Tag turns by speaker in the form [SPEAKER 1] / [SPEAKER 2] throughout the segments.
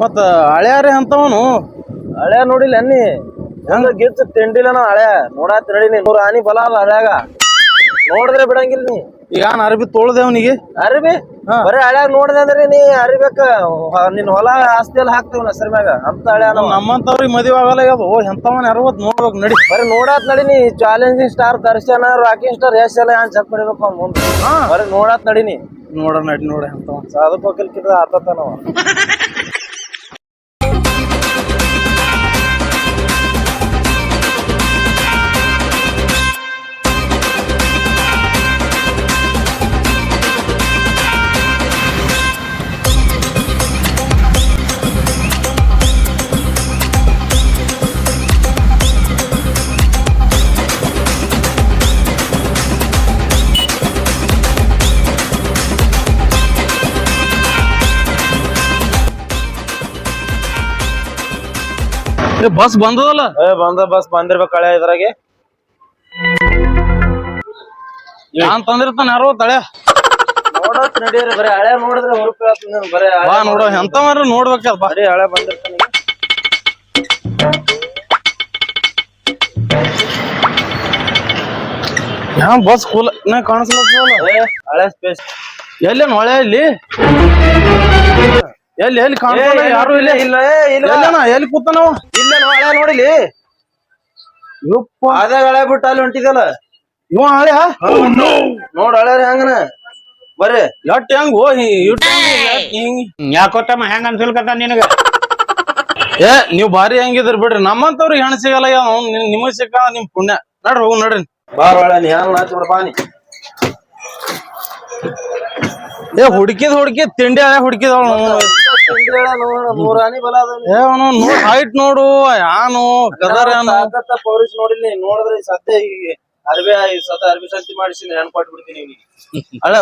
[SPEAKER 1] ಮತ್ತ ಹಳ್ಯಾರಿ ಅಂತವನು?
[SPEAKER 2] ಹಳೆ ನೋಡಿಲ್ಲ ಅನ್ನಿ ಹೆಂಗ? ಗಿಚ್ಚ ತಿಂಡಿಲ್ಲ ನಾ ಹಳೆ ನೋಡಾತ್ ನಡಿ ನೀ ನೂರ ಆನಿ ಬಲ ಅಲ್ಲ ಹಳ್ಯಾಗ ನೋಡಿದ್ರೆ ಬಿಡಂಗಿಲ್ಲ ನೀ.
[SPEAKER 1] ಈಗ ನಾನು ಅರ್ಬಿ ಅವನಿಗೆ?
[SPEAKER 2] ಅರಿಬಿ? ಬರೀ ಹಳ್ಯಾಗ ನೋಡಿದೆ ಅಂದ್ರೆ ನೀ ಅರಿಬೇಕ. ನಿನ್ನ ನಿನ್ ಹೊಲ ಆಸ್ತಿ ಎಲ್ಲ ಹಾಕ್ತಿವ್ ಹೆಸರ ಮ್ಯಾಗ. ಅಂತ ಹಳೆ
[SPEAKER 1] ನಮ್ ನಮ್ಮಂತವ್ರಿಗೆ ಮದುವೆ ಆಗಲ್ಲ ಅದು. ಎಂತವನ್ ಅರವತ್ ನೋಡ್ಬೇಕು ನಡಿ.
[SPEAKER 2] ಬರೀ ನೋಡಾತ್ ನಡಿ ನೀ. Challenging star Darshan rocking star Yash ಎಲ್ಲ ಏನ್ ಚೆಕ್ ಮಾಡಿಬೇಕು ಅವ್ನ್ ಮುಂದೆ. ಬರೀ ನೋಡಾತ್ ನಡಿ ನೀ.
[SPEAKER 1] ನೋಡ ನಡಿ ನೋಡ ಎಂತವ
[SPEAKER 2] ಸಾಧಕ್ ವಕೀಲ್ ಕಿದ್ರ
[SPEAKER 1] ಬಸ್ ಬಂದದಲ್ಲ?
[SPEAKER 2] ಏ ಬಂದ ಬಸ್ ಬಂದಿರ್ಬೇಕು ಹಳೆ ಇದ್ರಾಗೆ.
[SPEAKER 1] ನಾನ್ ತಂದಿರ್ತಾನ ಯಾರೋ ಹಳೆ
[SPEAKER 2] ನೋಡತ್ ನಡೀರಿ ಬರೀ ಹಳೆ ನೋಡಿದ್ರೆ ಹುರುಪಿ ಬರೀ ಹಳೆ
[SPEAKER 1] ಬಾ ನೋಡು ಎಂತವನ್ರಿ ನೋಡ್ಬೇಕಲ್ಲ ಬಾ.
[SPEAKER 2] ಬರೀ ಹಳೆ ಬಂದಿರ್ತಾನೆ
[SPEAKER 1] ಯಾವ ಬಸ್ ಕೂಲ ನಾ ಕಾಣಿಸ್ಲತ್ತಲ್ಲ
[SPEAKER 2] ಏ ಹಳೆ ಸ್ಪೇಸ್
[SPEAKER 1] ಎಲ್ಲೇನ್ ಹೊಳೆ ಇಲ್ಲಿ? ಎಲ್ಲಿ ಎಲ್ಲಿ ಕಾಣಿಸಲ್ಲ ಯಾರು ಇಲ್ಲ
[SPEAKER 2] ಇಲ್ಲ? ಏ ಇಲ್ಲ.
[SPEAKER 1] ಎಲ್ಲಿ ಕೂತಾನವ
[SPEAKER 2] ಇಲ್ಲ ಹಳೆ ನೋಡಿಲಿ.
[SPEAKER 1] ಯಪ್ಪ.
[SPEAKER 2] ಅದೇ ಹಳೆ ಬಿಟ್ಟು ಅಲ್ಲಿ ಹೊಂಟಿದಲ್ಲ
[SPEAKER 1] ಇವ ಹಳೆ?
[SPEAKER 2] ನೋಡ ಹಳೆ ಹೆಂಗನ? ಬರ್ರಿ.
[SPEAKER 1] ಎಟ್ ಹೆಂಗ್ ಓ
[SPEAKER 3] ಯಾಕೋತಮ್ಮ ಹೆಂಗ ಅನ್ಸಲ್ಕತ್ತ ನಿನಗ?
[SPEAKER 1] ಏ ನೀವ್ ಭಾರಿ ಹೆಂಗಿದ್ರ ಬಿಡ್ರಿ. ನಮ್ಮಂತವ್ರಿಗೆ ಹೆಣ್ ಸಿಗಲ್ಲ ನಿಮಗ್ ಸಿಕ್ಕ ನಿಮ್ ಪುಣ್ಯ. ನಡ್ರಿ ಹೋಗ್ ನಡ್ರಿ.
[SPEAKER 2] ಬಾರ ಹಳೆ ನೀ ಹೆಂಗ್ ನಾಚ್ ಬಿಡ ಬಾನಿ
[SPEAKER 1] ಏ ಹುಡುಕಿದ್ ಹುಡುಕಿ ತಿಂಡಿ ಹಳೆ ಹುಡುಕಿದವ್
[SPEAKER 2] ಮೂರ್ ಆನಿ ಬಲ ಅದ
[SPEAKER 1] ಏ ಅವನು ಹೈಟ್ ನೋಡು ಯಾನು ಗದರ್ ಏನು
[SPEAKER 2] ಸಾಕತ್ತ ಪೌರಿಸ್ ನೋಡಿಲ್ಲ ನೋಡಿದ್ರೆ ಸತ್ಯ ಸದ್ಯ ಈ ಅರ್ಬಿ ಈ ಸದ ಅರ್ಬಿ ಸಂತಿ ಮಾಡಿಸಿ ಹೆಣ್ ಅಲ್ಲ ಬಿಡ್ತೀನಿ ಇವ್ನಿಗೆ.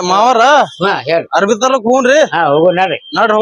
[SPEAKER 1] ಮಾವರ?
[SPEAKER 3] ಹಾ ಹೇಳಿ.
[SPEAKER 1] ಅರ್ಬಿ ತಲಕ್ ಹೂನ್ರಿ?
[SPEAKER 3] ಹಾ ಹೋಗೋಣ ನಡ್ರಿ.
[SPEAKER 1] ನಡ್ರಿ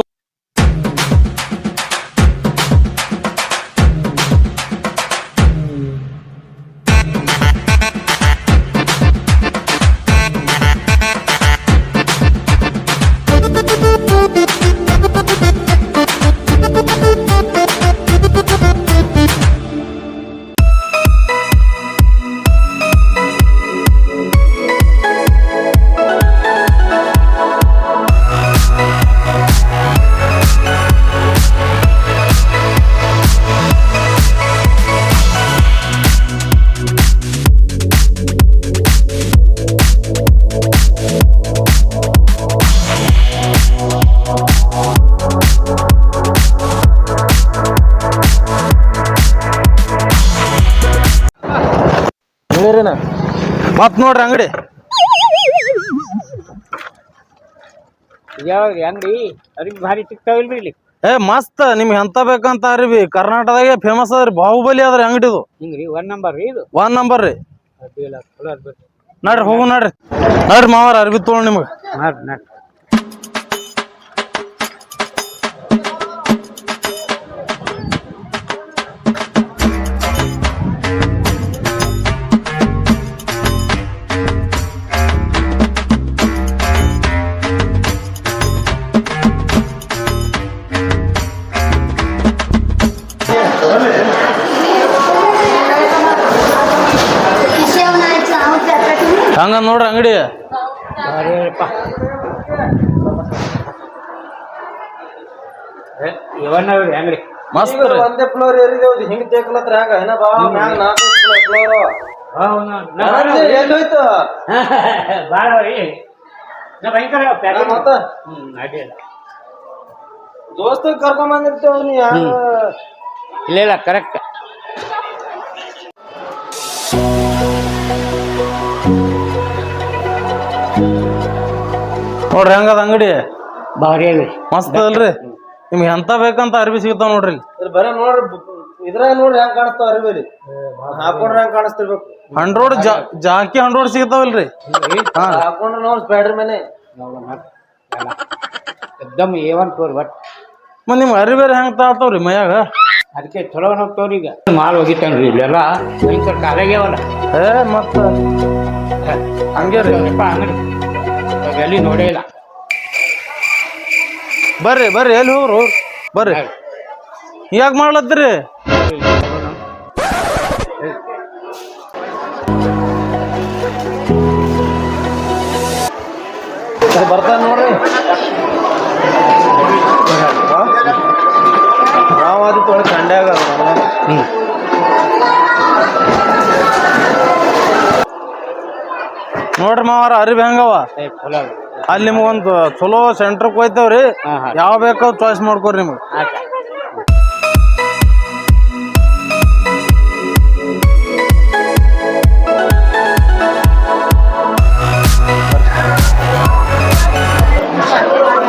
[SPEAKER 2] ಹೇಳಿರಿನ
[SPEAKER 1] ಮತ್ ನೋಡ್ರಿ ಅಂಗಡಿ.
[SPEAKER 3] ಯಾವಾಗ ಅಂಗಡಿ? ಅರಿವಿ ಭಾರಿ ಸಿಗ್ತಾವಿಲ್ರಿ ಇಲ್ಲಿ.
[SPEAKER 1] ಏ ಮಸ್ತ್. ನಿಮ್ಗೆ ಎಂತ ಬೇಕಂತ ಅರಿವಿ ಕರ್ನಾಟಕದಾಗೆ ಫೇಮಸ್ ಅದ್ರಿ ಬಾಹುಬಲಿ ಅದ್ರಿ ಅಂಗಡಿದು.
[SPEAKER 3] ಹಿಂಗ್ರಿ ಒನ್ ನಂಬರ್ ರೀ ಇದು?
[SPEAKER 1] ಒನ್ ನಂಬರ್ ರೀ.
[SPEAKER 3] ಅಡ್ಡಿಲ್ಲ ಚಲೋ
[SPEAKER 1] ನಡ್ರಿ ಹೋಗು ನಡ್ರಿ. ನಡ್ರಿ ಮಾವಾರ ಅರ್ಬಿ ತೊಗೊಂಡ್ ನಿಮ್ಗೆ.
[SPEAKER 3] ನಡ್ರಿ ನಡ್ರಿ.
[SPEAKER 1] ಹಂಗ ನೋಡ್ರಿ ಅಂಗಡಿ.
[SPEAKER 3] ಅಂಗಡಿ.
[SPEAKER 1] ಮಸ್ತ್
[SPEAKER 2] ಒಂದೇ ಫ್ಲೋರ್ ಏರಿದೇವ್ ಹಿಂಗ್ ತೇಕ್ಲತ್ರ ಹೆಂಗ ಏನ ಬಾ ಮ್ಯಾಗ ನಾಲ್ಕು ಫ್ಲೋರ್ ಎಲ್ಲಿ ಹೋಯ್ತು
[SPEAKER 3] ಬಾಳ
[SPEAKER 2] ದೋಸ್ತ ಕರ್ಕೊಂಡ್ ಬಂದಿರ್ತೇವ್ ನೀ?
[SPEAKER 3] ಇಲ್ಲ ಇಲ್ಲ ಕರೆಕ್ಟ್
[SPEAKER 1] ನೋಡ್ರಿ ಹಂಗದ ಅಂಗಡಿ?
[SPEAKER 3] ಬಾರಿ ಅದ್ರಿ
[SPEAKER 1] ಮಸ್ತ್ ಅಲ್ರಿ. ನಿಮ್ಗೆ ಎಂತ ಬೇಕಂತ ಅರ್ಬಿ ಸಿಗ್ತಾವ ನೋಡ್ರಿ
[SPEAKER 2] ಬರ ನೋಡ್ರಿ ಇದ್ರಾಗ ನೋಡ್ರಿ ಹೆಂಗ್ ಕಾಣಿಸ್ತಾವ ಅರ್ಬಿ ಹಾಕೊಂಡ್ರೆ ಹೆಂಗ್ ಕಾಣಿಸ್ತಿರ್ಬೇಕು?
[SPEAKER 1] ಹಂಡ್ರೋಡ್ ಜಾಕಿ ಹಂಡ್ರೋಡ್ ಸಿಗ್ತಾವಲ್ರಿ. ಹಾ.
[SPEAKER 2] ಹಾಕೊಂಡ್ರೆ ನೋಡ್ ಸ್ಪೈಡರ್ ಮನೆ
[SPEAKER 3] ಎಕ್ದಮ್ ಒನ್ ಟೂರ್ ಬಟ್
[SPEAKER 1] ಮತ್ ನಿಮ್ಗೆ ಅರಿಬೇರೆ ಹೆಂಗ್ ತಾಳ್ತಾವ್ರಿ ಮೈಯಾಗ?
[SPEAKER 3] ಅದಕ್ಕೆ ಚಲೋ ಹೋಗ್ತಾವ್ರಿ ಈಗ. ಮಾಲ್ ಹೋಗಿತ್ತನ್ರಿ ಇಲ್ಲೆಲ್ಲ? ಭಯಂಕರ ಕಾಲಾಗ್ಯಾವಲ್ಲ
[SPEAKER 1] ಏ ಮತ್ತೆ? ಹಂಗೆ ರೀ.
[SPEAKER 3] ಯಪ್ಪ ಅಂಗಡಿ. ಎಲ್ಲಿ ನೋಡೇ ಇಲ್ಲ.
[SPEAKER 1] ಬರ್ರಿ ಬರ್ರಿ ಎಲ್ಲಿ ಹೋಗ್ರು ಬರ್ರಿ. ಯಾಕ ಮಾಡ್ಲತ್ತೀರಿ?
[SPEAKER 2] ಬರ್ತಾನ ನೋಡ್ರಿ. ತೊಳೆ ಕಂಡ್ಯಾಗ
[SPEAKER 1] ನೋಡ್ರಿ ಮಾವಾರ ಅರಿವಿ ಹೆಂಗವ. ಅಲ್ಲಿ ನಿಮ್ಗೊಂದು ಚಲೋ ಸೆಂಟರ್ ಹೋಯ್ತೇವ್ರಿ. ಯಾವ ಬೇಕೋ ಚಾಯ್ಸ್ ಮಾಡ್ಕೊರಿ ನಿಮ್ಗೆ.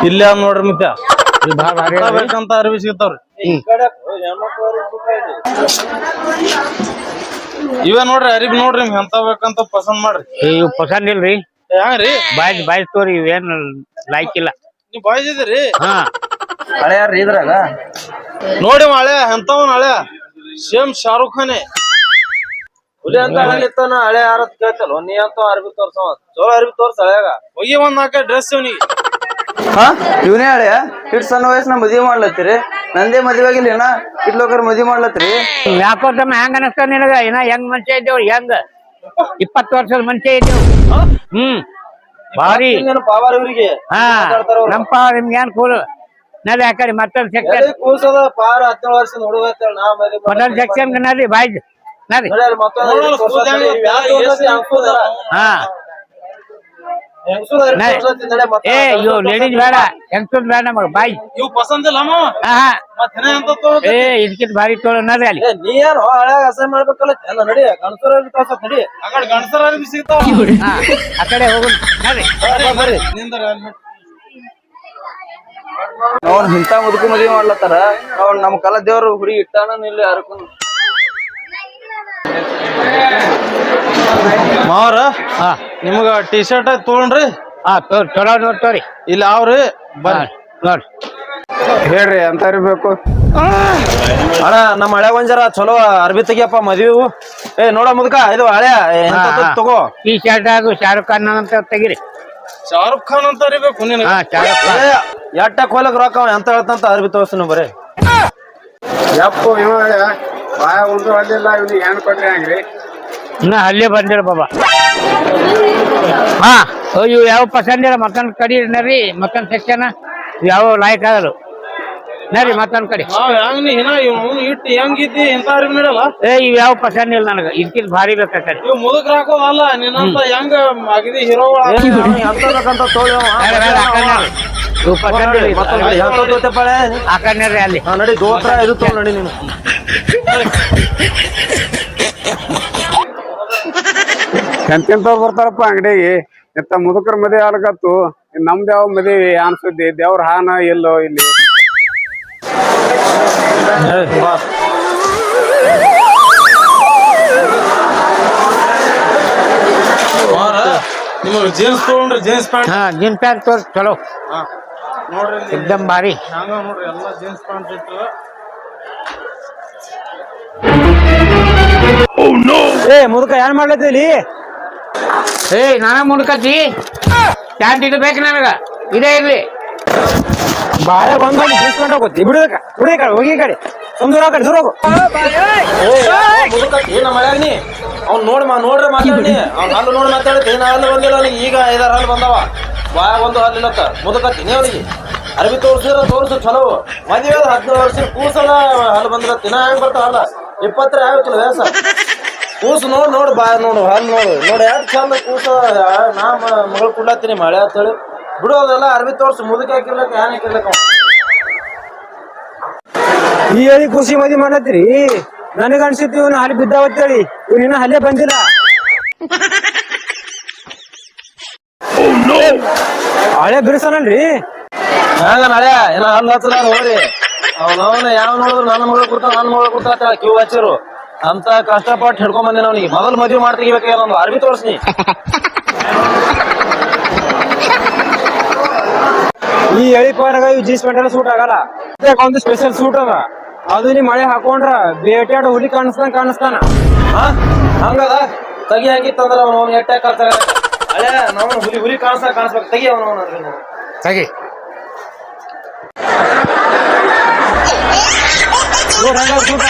[SPEAKER 1] ಇಲ್ಲ ನೋಡ್ರಿ
[SPEAKER 3] ಮತ್ತೆ.
[SPEAKER 1] ಬೇಕಂತ ಅರಿವಿ ಸಿಗ್ತಾವ್ರಿ. ಇವೇ ನೋಡ್ರಿ ಅರಿಬ್ ನೋಡ್ರಿ ನಿಮ್ಗೆ ಎಂತ ಬೇಕಂತ ಪಸಂದ್ ಮಾಡ್ರಿ.
[SPEAKER 3] ಇವ್ ಪಸಂದ್ ಇಲ್ರಿ.
[SPEAKER 1] ಹೆಂಗ್ರಿ?
[SPEAKER 3] ಬಾಯ್ ಬಾಯ್ ತೋರಿ ಇವೇನ್ ಲೈಕ್ ಇಲ್ಲ.
[SPEAKER 1] ನೀವ್ ಇದ್ರಿ?
[SPEAKER 3] ಹಾ.
[SPEAKER 2] ಹಳೆಯಾರ್ರಿ ಇದ್ರಾಗ?
[SPEAKER 1] ನೋಡಿ ಹಳೆ ಎಂತವನ್ ಹಳೆ? ಸೇಮ್ ಶಾರುಖ್ ಖಾನೆ.
[SPEAKER 2] ಹುಲಿ ಅಂತ ಹಳಿತಾನ ಹಳೆ ಯಾರತ್ ಕೇಳ್ತಲ್ವ ನೀ ಅಂತ ಅರ್ಬಿ ತೋರ್ಸವ. ಚಲೋ ಅರ್ಬಿ ತೋರ್ಸ ಹಳೆಯಾಗ.
[SPEAKER 1] ಹೋಗಿ ಒಂದ್ ನಾಲ್ಕ ಡ್ರೆಸ್ ಇವನಿಗೆ.
[SPEAKER 4] ಹಾ? ಇವನೇ ಹಳೆಯ? ಇಟ್ ಸಣ್ಣ ವಯಸ್ಸಿನ ಮದ್ವಿ ಮಾಡ್ಲತ್ತೀರಿ? ನಂದೇ ಮದ್ವೆ ಆಗಿಲ್ಲ ಏನ ಇಟ್ಲೋಕರ್ ಮದ್ವಿ ಮಾಡ್ಲತ್ತೀರಿ?
[SPEAKER 3] ಯಾಕೋ ತಮ್ಮ ಹೆಂಗ ಅನಸ್ತ ನಿನಗ? ಏನ ಹೆಂಗ್ ಮನುಷ್ಯ ಇದ್ದೇವ್? ಹೆಂಗ? ಇಪ್ಪತ್ತು ವರ್ಷದ ಮನುಷ್ಯ ಇದ್ದೇವ್? ಹ್ಮ್. ಭಾರಿ.
[SPEAKER 2] ಹಿಂಗೇನು ಪಾವಾರ ಇವ್ರಿಗೆ?
[SPEAKER 3] ಹಾ. ನಮ್ ನಿಮ್ಗೆ ಏನ್ ಕೂರು ನದಿ ಆ ಕಡೆ ಮತ್ತೊಂದು ಸೆಕ್ಷನ್
[SPEAKER 2] ಕೂಸದ ಪಾರ ಹದಿನೇಳು ವರ್ಷದ ಹುಡುಗ ಐತಲ್ಲ ನಾ ಮದ್ವಿ ಮಾಡಿ-
[SPEAKER 3] ಮತ್ತೊಂದು ಸೆಕ್ಷನ್ ನದಿ ಬಾಯ್ ನದಿ.
[SPEAKER 2] ಮತ್ತೊಂದು ಐದು ವರ್ಷ
[SPEAKER 3] ಹಾ. ಏ ಇವ್ ಲೇಡೀಸ್ ಬೇಡ ಬೇಡ ನಮಗ ಬಾಯ್.
[SPEAKER 1] ಇವ್ ಪಸಂದ್ ಇಲ್ಲ
[SPEAKER 3] ಏ ಇದಕ್ಕಿಂತ ಭಾರಿ ತೋಳ ಅಲ್ಲಿ.
[SPEAKER 2] ನೀ ಅಸಹ್ಯ ಮಾಡ್ಬೇಕಲ್ಲ? ಎಲ್ಲ ನಡಿ ಗಣಸೂರ ನಡಿ.
[SPEAKER 1] ಆ ಕಡೆ ಸಿಗ್ತಾವ.
[SPEAKER 3] ಆ ಕಡೆ
[SPEAKER 2] ಬರ್ರಿ
[SPEAKER 1] ನಿಂದರ ಅಲ್ಲಿ.
[SPEAKER 4] ಅವ್ನ್ ಇಂತ ಮುದುಕು ಮದ್ವಿ ಮಾಡ್ಲತ್ತಾರ? ಅವ್ನ್ ನಮ್ ಕಲ ದೇವ್ರ ಹುಡುಗಿ ಇಟ್ಟಾನ ಇಲ್ಲಿ ಯಾರಕ್ಕೂ
[SPEAKER 1] ಮಾವ್ರ?
[SPEAKER 3] ಹಾ.
[SPEAKER 1] ನಿಮ್ಗ ಟಿ ಶರ್ಟ್ ತಗೊಂಡ್ರಿ?
[SPEAKER 3] ಹಾ ತೋರಿ ಚಲೋ ನೋಡ್ತೋರಿ
[SPEAKER 1] ಇಲ್ಲಿ ಅವ್ರಿ ಬರ್ರಿ.
[SPEAKER 3] ನೋಡ್ರಿ
[SPEAKER 4] ಹೇಳ್ರಿ ಅಂತ ಇರ್ಬೇಕು
[SPEAKER 2] ಅಣ್ಣ ನಮ್ಮ ಹಳೆ ಒಂಜರ ಚಲೋ ಅರ್ಬಿ ತೆಗಿಯಪ್ಪ ಮದ್ವಿವು ಏ ನೋಡ ಮುದ್ಕ ಇದು ಹಳೆ. ತಗೋ
[SPEAKER 3] ಟಿ ಶರ್ಟ್ ಅದು ಶಾರುಖ್ ಖಾನ್ ಅಂತ ತೆಗಿರಿ.
[SPEAKER 1] ಶಾರುಖ್ ಖಾನ್ ಅಂತ ಅರಿಬೇಕು ನಿನಗ?
[SPEAKER 3] ಹಾ ಶಾರುಖ್ ಖಾನ್.
[SPEAKER 2] ಎಟ್ಟ ಕೋಲಕ್ ರೊಕ್ಕ ಅವ ಎಂತ ಹೇಳ್ತಂತ ಅರ್ಬಿ ತೋರ್ಸನು ಬರೀ.
[SPEAKER 5] ಯಪ್ಪ ಇವ ಬಾಯ ಉಂಡು ಅಲ್ಲಿಲ್ಲ ಇವ್ನಿಗೆ ಹೆಣ್ಣು ಕೊಟ್ರೆ ಹೆಂಗ್ರಿ?
[SPEAKER 3] ಇನ್ನ ಅಲ್ಲೇ ಬಂದಿರ ಬಾಬಾ. ಹಾ ಅಯ್ಯೋ ಇವು ಯಾವ ಪಸಂದ್ ಇಲ್ಲ ಮತ್ತೊಂದ್ ಕಡಿ ನರಿ ಮತ್ತೊಂದ್ ಸೆಕ್ಷನ್ ಯಾವ ಲಾಯಕ್ ಆದರು ನರಿ ಮತ್ತೊಂದ್ ಕಡಿ.
[SPEAKER 1] ನಾವ್ ಹೆಂಗ್ ನೀ ಹಿನ ಇವ್ನು ಇಟ್ಟು ಹೆಂಗಿದ್ದಿ ನೀಡಲ್ಲ?
[SPEAKER 3] ಏ ಇವ್ ಯಾವ ಪಸಂದ್ ಇಲ್ಲ ನನಗ. ಇದಕ್ಕಿಂತ ಭಾರಿ ಬೇಕಾಗ್ತದೆ
[SPEAKER 1] ಇವ್ ಮುದುಕ್ರ ಹಾಕೋದಲ್ಲ ನಿನ್ನಂತ ಹೆಂಗ ಅಗದಿ ಹೀರೋ
[SPEAKER 2] ತೋಳಿ.
[SPEAKER 3] ಇವು ಪಸಂದ್ ಇಲ್ಲ? ಆ ಕಡೆ ನರಿ ಅಲ್ಲಿ.
[SPEAKER 2] ಹಾ ನಡಿ ದೋತ್ರ ಇದು ನಡಿ ನೀನು.
[SPEAKER 5] ಎಂತೆಂತವ್ರು ಬರ್ತಾರಪ್ಪ ಅಂಗಡಿಗೆ? ಎಂತ ಮುದುಕರ ಮದುವೆ ಆಗ್ಲಕತ್ತು? ನಮ್ದು ಯಾವ ಮದುವೆ ಅನ್ಸುದ್ದಿ ದೇವ್ರ ಹಾನ ಎಲ್ಲೋ ಇಲ್ಲಿ?
[SPEAKER 1] ನಿಮಗ್ ಜೀನ್ಸ್ ತಗೊಂಡ್ರಿ ಜೀನ್ಸ್ ಪ್ಯಾಂಟ್
[SPEAKER 3] ಹಾ ಜೀನ್ ಪ್ಯಾಂಟ್ ತೋರ್ ಚಲೋ.
[SPEAKER 1] ನೋಡ್ರಿ
[SPEAKER 3] ಎಕ್ದಮ್ ಭಾರಿ.
[SPEAKER 1] ಹಂಗ ನೋಡ್ರಿ ಎಲ್ಲಾ ಜೀನ್ಸ್ ಪ್ಯಾಂಟ್ ಇಟ್ಟು
[SPEAKER 2] ಏ ಮುದುಕ ಏನ್ ಮಾಡ್ಲತ್ತಿ ಇಲ್ಲಿ?
[SPEAKER 3] ಏ ನಾನ ಮುಡ್ಕತಿ ಪ್ಯಾಂಟ್ ಇದು ಬೇಕು ನನಗ. ಇದೇ ಇರ್ಲಿ.
[SPEAKER 2] ಬಾಳೆ ಬಂದು ಡಿಸ್ಕೌಂಟ್ ಹೋಗುತ್ತೆ ಬಿಡುದಕ್ಕ ಬಿಡಿ ಕಡೆ ಹೋಗಿ ಈ ಕಡೆ. ಸುಮ್ದೂರ ಕಡೆ ದೂರ ಹೋಗು. ಏನ ಮಳ್ಯಾಗ ನೀ ಅವ್ನ್ ನೋಡ್ ಮಾ ನೋಡ್ರಿ ಮಾತಾಡಿ ಅವ್ನ ಹಲ್ಲು ನೋಡಿ ಮಾತಾಡ್ತಿ. ಏನ ಹಲ್ಲು ಬಂದಿಲ್ಲ ಅವ್ನಿಗೆ ಈಗ ಐದಾರು ಹಲ್ಲು ಬಂದವ. ಬಾಯ ಒಂದು ಹಲ್ಲಿಲ್ಲತ್ತ ಮುದುಕತ್ತೀನಿ ಅವ್ರಿಗೆ ಅರ್ಬಿ ತೋರ್ಸಿದ್ರ ತೋರ್ಸು ಚಲೋ. ಮದುವೆ ಹದಿನೈದು ವರ್ಷ ಕೂಸಲ ಹಲ್ಲು ಬಂದಿರ ದಿನ ಹೆಂಗ್ ಬರ್ತಾವ ಇಪ್ಪತ್ತರ ಆಗ್ಬೇಕಲ್ಲ ವ್ಯಾಸ. ಕೂಸು ನೋಡ್ ನೋಡು ಬಾ ನೋಡು ಹಲ್ಲು ನೋಡು. ನೋಡಿ ಯಾಕೆ ಚಂದ ಕೂಸ? ನಾ ಮಗಳು ಕುಡ್ಲಾತೀನಿ ಮಳೆ ಅಂತೇಳಿ ಬಿಡು ಅದೆಲ್ಲ ಅರ್ಬಿ ತೋರ್ಸು. ಮುದುಕ ಹಾಕಿರ್ಲಕ್ಕ ಏನ್ ಹಾಕಿರ್ಲಕ್ಕ ಈ ಹೇಳಿ ಖುಷಿ ಮದಿ ಮಾಡತ್ರಿ ನನಗ ಅನ್ಸಿತ್ತು ಇವನು ಅಲ್ಲಿ ಬಿದ್ದಾವತ್ತೇಳಿ ಇವ್ ಇನ್ನ ಹಲ್ಲೆ ಬಂದಿಲ್ಲ. ಹಳೆ ಬಿರ್ಸನಲ್ರಿ? ಹಂಗ ನಾಳೆ ಏನ ಹಲ್ಲು ಹಚ್ಚಲಾರ ಹೋಗ್ರಿ. ಅವನವನ ಯಾವ ನೋಡಿದ್ರು ನನ್ನ ಮಗಳು ಕೊಡ್ತಾನ ನನ್ನ ಮಗಳು ಕೊಡ್ತಾನ ಕ್ಯೂ ಹಚ್ಚಿರು. ಅಂತ ಕಷ್ಟಪಟ್ಟು ಹಿಡ್ಕೊಂಡ್ ಬಂದೆ ಅವನಿಗೆ. ಮೊದಲು ಮದ್ವೆ ಮಾಡ್ತೀವಿ ಒಂದು ಅರ್ಬಿ ತೋರ್ಸ್ನಿ. ಈ ಎಳಿ ಪಾರಾಗ ಇವ್ ಜೀನ್ಸ್ ಪ್ಯಾಂಟ್ ಸೂಟ್ ಆಗಲ್ಲ. ಒಂದು ಸ್ಪೆಷಲ್ ಸೂಟ್ ಅದ. ಅದು ನೀ ಮಳೆ ಹಾಕೊಂಡ್ರ ಬೇಟೆಯಾಡ ಹುಲಿ ಕಾಣಿಸ್ತಾನ. ಕಾಣಿಸ್ತಾನ ಹಂಗದ? ತಗಿ ಹಾಕಿತ್ತಂದ್ರ ಅವನು ಎಟ್ಟ ಕಲ್ತಾರೆ ಅಳೆ, ನಾವು ಹುಲಿ ಹುಲಿ ಕಾಣಿಸ್ತಾ ಕಾಣಿಸ್ಬೇಕು. ತೆಗಿ ಅವನು
[SPEAKER 3] ತೆಗಿ. ಕೂತ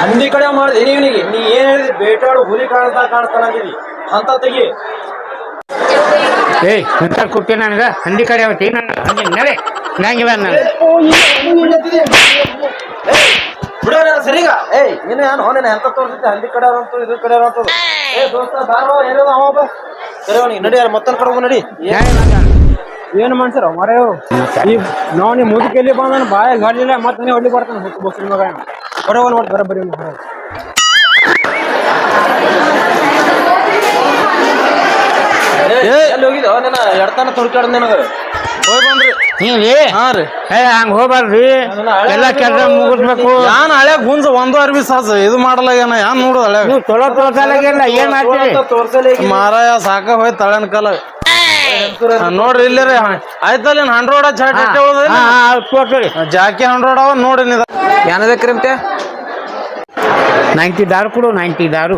[SPEAKER 2] ಹಂದಿ ಕಡೆ ಮಾಡಿದೆ ಇವನಿಗೆ ನೀ ಏನ್ ಹೇಳಿದಿ ಬೇಟಾಡು ಹುಲಿ ಕಾಣಿಸ್ತಾ ಕಾಣಿಸ್ತಾನ ಅಂದಿದಿ ಅಂತ ತೆಗಿ.
[SPEAKER 3] ಏಯ್ ಎಂತ ಕುಟ್ಟಿ ನನಗ? ಹಂದಿ ಕಡೆ ಅವತ್ತಿ ನನ್ನ ಹಂದಿ ನಡೆ. ನಂಗಿಲ್ಲ ನಾನು.
[SPEAKER 2] ಬಿಡೋಣ ಸರಿಗ? ಏಯ್ ನೀನು ಏನು ಹೋನೇನ ಎಂತ ತೋರಿಸುತ್ತೆ ಹಂದಿ ಕಡೆ ಅಂತೂ ಇದ್ರ ಕಡೆ ಅಂತ ಏ ದೋಸ್ತ ಬಾರೋ ಏನದ? ಅವ ಬಾ ಸರಿ ಅವನಿಗೆ ನಡಿ ಯಾರು ಮತ್ತೊಂದು ಕಡೆ ನಡಿ.
[SPEAKER 6] ಏನು ಮಾಡ್ಸಾರ? ಮರ ಈ ನಾವು ನೀವು ಮುದುಕೆಲ್ಲಿ ಬಂದನು ಬಾಯ ಗಾಡಿಲ್ಲ ಮತ್ತೆ ನೀವು ಹೊಳ್ಳಿ ಬರ್ತಾನೆ ಹುಟ್ಟು ಬಸ್ ಮಗ ಹೋಗಿ ನೋಡಿ ಬರಬರಿ ಹೊರ
[SPEAKER 2] ಎಲ್ಲಿ ನಿನ್ನ ಎಡ್ತಾನ ತುರ್ಕಾಡ್ ನಿನಗ.
[SPEAKER 1] ಹೋಗಿ ಬಂದ್ರಿ.
[SPEAKER 3] ಹಿಂಗ್ರಿ
[SPEAKER 1] ಹಾ ರೀ.
[SPEAKER 3] ಏ ಹಂಗ ಹೋಗ್ಬಾರ್ರಿ ಎಲ್ಲ ಕೆಲಸ ಮುಗಿಸ್ಬೇಕು.
[SPEAKER 1] ಯಾನ್ ಹಳೆ ಗುಂಜ ಒಂದು ಅರ್ವಿ ಸಾಸ ಇದು ಮಾಡಲ್ಲ ಏನ? ಯಾನ್ ನೋಡುದ ಹಳೆ?
[SPEAKER 3] ನೀವು ಚಲೋ ತೋರ್ಸಲಾಗಿಲ್ಲ ಏನ್ ಮಾಡ್ತೀರಿ?
[SPEAKER 1] ಮಾರಾಯ ಸಾಕ ಹೋಯ್ತು ತಳನ್ ಕಾಲ. ನೋಡ್ರಿ ಇಲ್ಲಿ ರೀ ಆಯ್ತಲ್ಲ ಹಂಡ್ರೋಡ ಜಾಕಿ ಹಂಡ್ರೋಡ್ ಅವ ನೋಡಿ ನಿದ
[SPEAKER 4] ಏನದಕ್ರಿ ಮತ್ತೆ?
[SPEAKER 3] ನೈಂಟಿ ದಾರು ಕೊಡು ನೈಂಟಿ ದಾರು.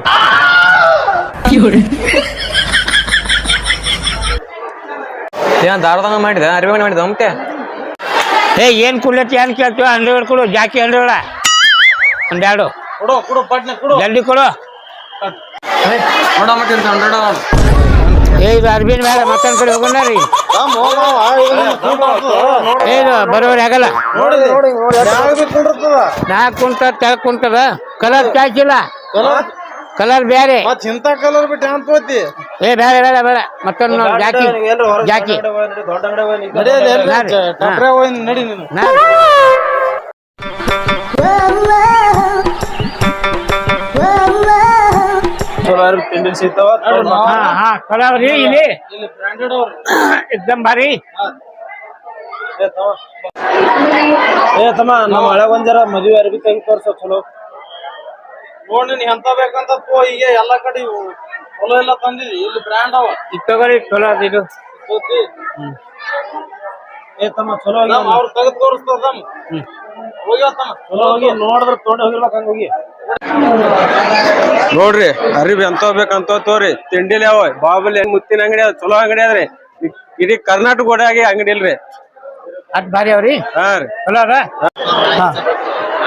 [SPEAKER 4] ಏನ್ ದಾರದಂಗ ಮಾಡಿದ? ಅರಿವೆ ಮಾಡಿದ ಮತ್ತೆ?
[SPEAKER 3] ಏ ಏನ್ ಕುಡ್ಲತ್ತಿ ಏನ್ ಕೇಳ್ತೀವ ಹಂಡ್ರೆಡ್ ಕೊಡು ಜಾಕಿ ಹಂಡ್ರೋಡ ಒಂದೆರಡು
[SPEAKER 1] ಕೊಡು ಕೊಡು ಪಟ್ನೆ ಕೊಡು.
[SPEAKER 3] ಜಲ್ದಿ ಕೊಡು.
[SPEAKER 4] ನೋಡ ಮತ್ತೆ ಹಂಡ್ರೆಡ್
[SPEAKER 3] ಏ ಇದು ಬೇಡ ಮತ್ತೊಂದ್ ಕಡೆ ಹೋಗೋಣ ರೀ ಏ ಇದು ಬರೋರಿ ಆಗಲ್ಲ ನಾಲ್ಕು ಕುಂತ ತೆಳಗ್ ಕುಂತದ ಕಲರ್ ಚಾಯ್ಸ್ ಇಲ್ಲ ಕಲರ್ ಬೇರೆ
[SPEAKER 1] ಇಂತ ಕಲರ್ ಬಿಟ್ಟು
[SPEAKER 3] ಏ ಬೇರೆ ಬೇರೆ ಬೇಡ ಮತ್ತೊಂದು ನೋಡಿ ಜಾಕಿ ಜಾಕಿ.
[SPEAKER 1] ನಡಿ ನೀನು
[SPEAKER 3] ನಾ
[SPEAKER 2] ಚಲೋ ಅರ್ಬಿ ತಿಂಡಿ ಸಿಗ್ತಾವ
[SPEAKER 3] ಹಾ ಹಾ ಕಲರ್ ರೀ ಇಲ್ಲಿ.
[SPEAKER 1] ಇಲ್ಲಿ ಬ್ರಾಂಡೆಡ್ ಅವ್ರು.
[SPEAKER 3] ಎಕ್ದಮ್ ಭಾರಿ.
[SPEAKER 2] ಏ ತಮ್ಮ. ಏ ತಮ್ಮ ನಮ್ಮ ಹಳೆ ಒಂದರ ಮದುವೆ ಅರ್ಬಿ ತೆಗಿ ತೋರ್ಸ ಚಲೋ.
[SPEAKER 1] ನೋಡಿ ನೀನ್ ಎಂತ ಬೇಕಂತ ತೋ ಈಗ ಎಲ್ಲಾ ಕಡೆ ಇವು ಚಲೋ ಎಲ್ಲ ತಂದಿದಿ. ಇಲ್ಲಿ ಬ್ರ್ಯಾಂಡ್ ಅವ.
[SPEAKER 3] ಇದು ತಗೋರಿ ಚಲೋ ಅದ ಇದು.
[SPEAKER 2] ಏ ತಮ್ಮ ಚಲೋ ಹೋಗಿ
[SPEAKER 1] ನಮ್ ಅವ್ರ ತೆಗೆದ್ ತೋರಿಸ್ತದ ಹೋಗಿ ತಮ್ಮ.
[SPEAKER 2] ಚಲೋ ಹೋಗಿ ನೋಡಿದ್ರ ತೊಗೊಂಡು ಹೋಗಿರ್ಬೇಕು ಹಂಗ ಹೋಗಿ.
[SPEAKER 5] ನೋಡ್ರಿ ಅರಿವಿ ಅಂತ ಬೇಕಂತ ತೋರಿ. ತಿಂಡಿಲಿ ಅವ ಬಾಬುಲಿ ಮುತ್ತಿನ ಅಂಗಡಿ ಅದ ಚಲೋ ಅಂಗಡಿ ಅದ್ರಿ. ಇಡೀ ಕರ್ನಾಟಕ ಓಡಾಗಿ ಅಂಗಡಿ ಇಲ್ರಿ.
[SPEAKER 3] ಅದ್ ಭಾರಿ ಅವ್ರಿ?
[SPEAKER 5] ಹಾ ರೀ.
[SPEAKER 3] ಚಲೋ ಅದ? ಹಾ.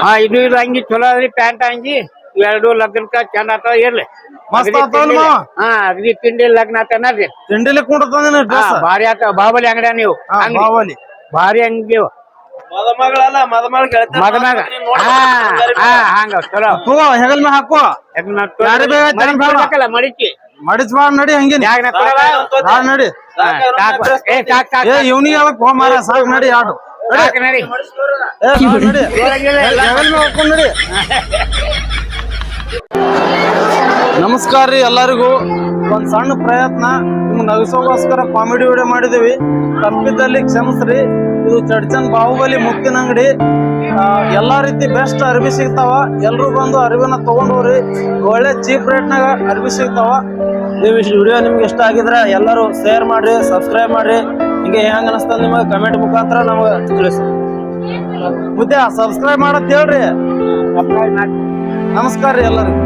[SPEAKER 3] ಹಾ ಇದು ಇದು ಅಂಗಿ ಚಲೋ ಅದ್ರಿ ಪ್ಯಾಂಟ್ ಅಂಗಿ. ಎರಡು ಲಗ್ನಕ್ಕ ಚಂದ ಆತ ಇರ್ಲಿ.
[SPEAKER 1] ಮಸ್ತ್
[SPEAKER 3] ಅಗದಿ
[SPEAKER 1] ಆತಾವಲ್ಲ
[SPEAKER 3] ತಿಂಡಿ-
[SPEAKER 1] ಮಾವ?
[SPEAKER 3] ಹಾ ಅಗದಿ ತಿಂಡಿ ಲಗ್ನ ಆತ ರೀ
[SPEAKER 1] ತಿಂಡಿಲಿ ಕುಂಡ ತಂದಿನ
[SPEAKER 3] ಹಾ,
[SPEAKER 1] ಡ್ರೆಸ್?
[SPEAKER 3] ಭಾರಿ ಆತ ಬಾಬಲಿ ಅಂಗಡಿ ನೀವು. ಅಂಗ್ಡಿ.
[SPEAKER 1] ಬಾವಲಿ
[SPEAKER 3] ಭಾರಿ ಅಂಗಿ ಇವು. ಹಾ ಹಂಗ ಚಲೋ.
[SPEAKER 1] ಹೆಗಲ್ ಮ್ಯಾಗ ಹಾಕೋ. ಬೇಡ.
[SPEAKER 3] ಮಡಿಚಿ
[SPEAKER 1] ಬಾ ನಡಿ ಹಂಗೆ
[SPEAKER 3] ಯಾಕನ ಕೊಡಲ್ಲ?
[SPEAKER 1] ಬಾ ನಡಿ.
[SPEAKER 3] ಹಾ, ಸಾಕ್. ಏ ಸಾಕ್ ಸಾಕ್
[SPEAKER 1] ಏ ಇವ್ನಿಗೆ ಫೋನ್ ಹೋ ಮಾರ ಸಾಕ್ ನಡಿ ಆಡು.
[SPEAKER 3] ಸಾಕ್ ನಡಿ.
[SPEAKER 1] ಏ ಬಾ ನಡಿ.
[SPEAKER 3] ಜೋರಾಗಿಲ್ಲ,
[SPEAKER 1] ಹೆಗಲ್ ಮ್ಯಾಗ ಹಾಕೊಂಡ್ ನಡಿ. ನಮಸ್ಕಾರ ರೀ ಎಲ್ಲರಿಗೂ. ಒಂದ್ ಸಣ್ಣ ಪ್ರಯತ್ನ ನಿಮ್ ನಗಸೋಗೋಸ್ಕರ ಕಾಮಿಡಿ ವಿಡಿಯೋ ಮಾಡಿದೀವಿ ತಪ್ಪಿದ್ದಲ್ಲಿ ಕ್ಷಮಿಸ್ರಿ. ಇದು ಚಡ್ಚನ್ ಬಾಹುಬಲಿ ಮುತ್ತಿನ ಅಂಗಡಿ. ಎಲ್ಲ ರೀತಿ ಬೆಸ್ಟ್ ಅರ್ಬಿ ಸಿಗ್ತಾವ. ಎಲ್ರು ಬಂದು ಅರಿವಿನ ತಗೊಂಡೋರಿ ಒಳ್ಳೆ ಚೀಪ್ ರೇಟ್ನಾಗ ಅರ್ಬಿ ಸಿಗ್ತಾವ.
[SPEAKER 2] ಈ ವಿಡಿಯೋ ನಿಮ್ಗೆ ಇಷ್ಟ ಆಗಿದ್ರೆ ಎಲ್ಲರೂ ಶೇರ್ ಮಾಡ್ರಿ ಸಬ್ಸ್ಕ್ರೈಬ್ ಮಾಡ್ರಿ. ಹಿಂಗೆ ಹೆಂಗ ಅನಿಸ್ತದ ನಿಮಗೆ ಕಮೆಂಟ್ ಮುಖಾಂತರ ನಮಗೆ ತಿಳಿಸಿ
[SPEAKER 1] ಮುದ್ದೆ ಸಬ್ಸ್ಕ್ರೈಬ್ ಮಾಡತ್ ಹೇಳ್ರಿ. ನಮಸ್ಕಾರ ರೀ ಎಲ್ಲರಿಗೂ.